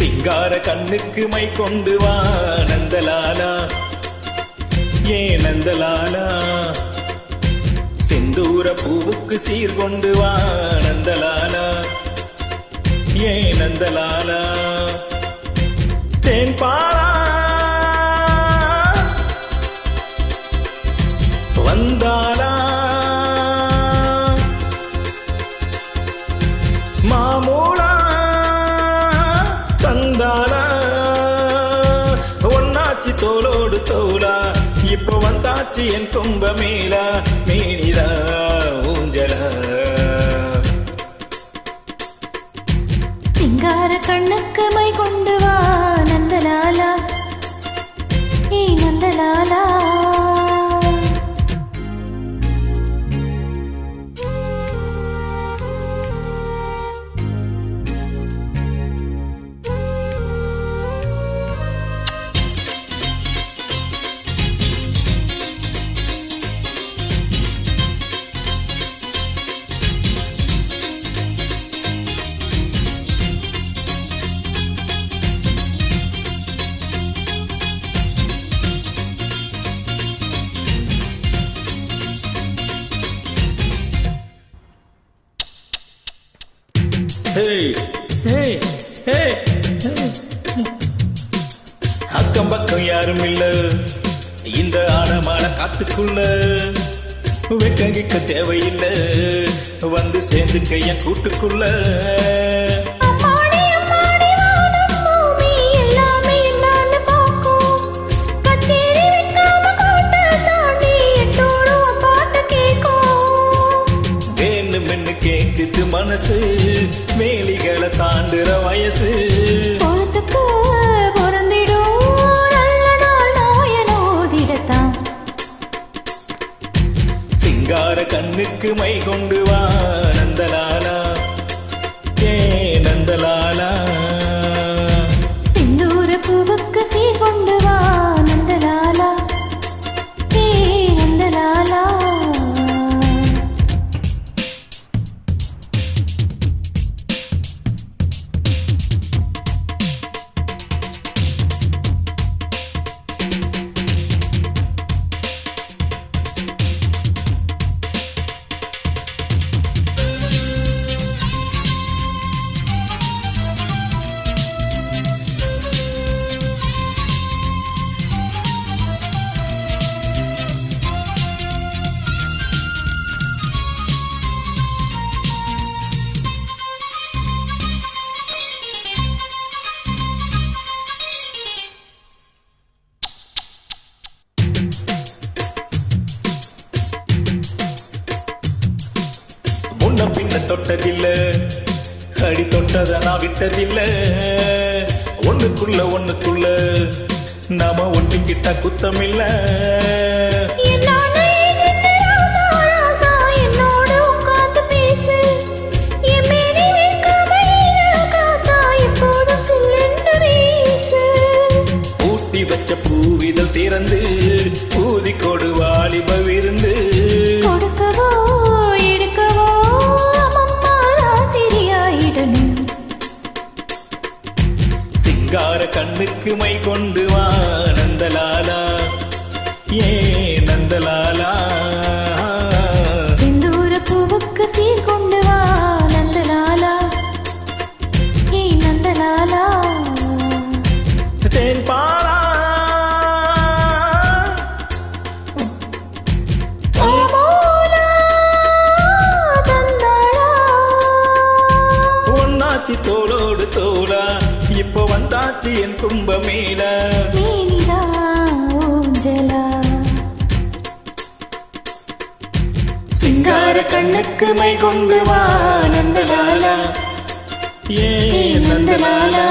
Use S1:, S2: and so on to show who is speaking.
S1: சிங்கார கண்ணுக்கு மை கொண்டு வா நந்தலாலா. ஏ நந்தலாலா. செந்தூர பூவுக்கு சீர் கொண்டு வா நந்தலாலா. ஏ நந்தலாலா. தேன் பா ஒன்னாச்சி தோளோடு தோளா. இப்போ வந்தாச்சு என் கும்ப மேலா மேனிதா ஊஞ்சலா.
S2: சிங்கார கண்ணுக்கு மை கொண்டு
S1: அக்கம் பக்கம் யாரும் இல்ல. இந்த ஆழமான காட்டுக்குள்ள வெக்கங்கிக்க தேவையில்ல. வந்து சேர்ந்துக்க என் கூட்டுக்குள்ள. மனசு வேலிகளை தாண்டுற வயசு. சிங்கார கண்ணுக்கு மை கொண்டு வா நந்தலாலா. தொட்டதில்ல. அடி தொட்டத நான் விட்டதில்ல. ஒண்ணுக்குள்ள ஒண்ணுக்குள்ள நாம ஒட்டிக்கிட்ட குத்தமில்ல.
S2: என்னால ஏதென்ன ராசா, ராசா, என்னோடு
S1: சிங்கார கண்ணுக்கு மை கொண்டு வா நந்தலாலா. ஏ நந்தலாலா. தோளோடு தோளா. இப்போ வந்தாச்சு என்
S2: மேனிதா ஊஞ்சலா?
S1: சிங்கார கண்ணுக்கு மை கொண்டு வா நந்தலாலா. ஏ நந்தலாலா.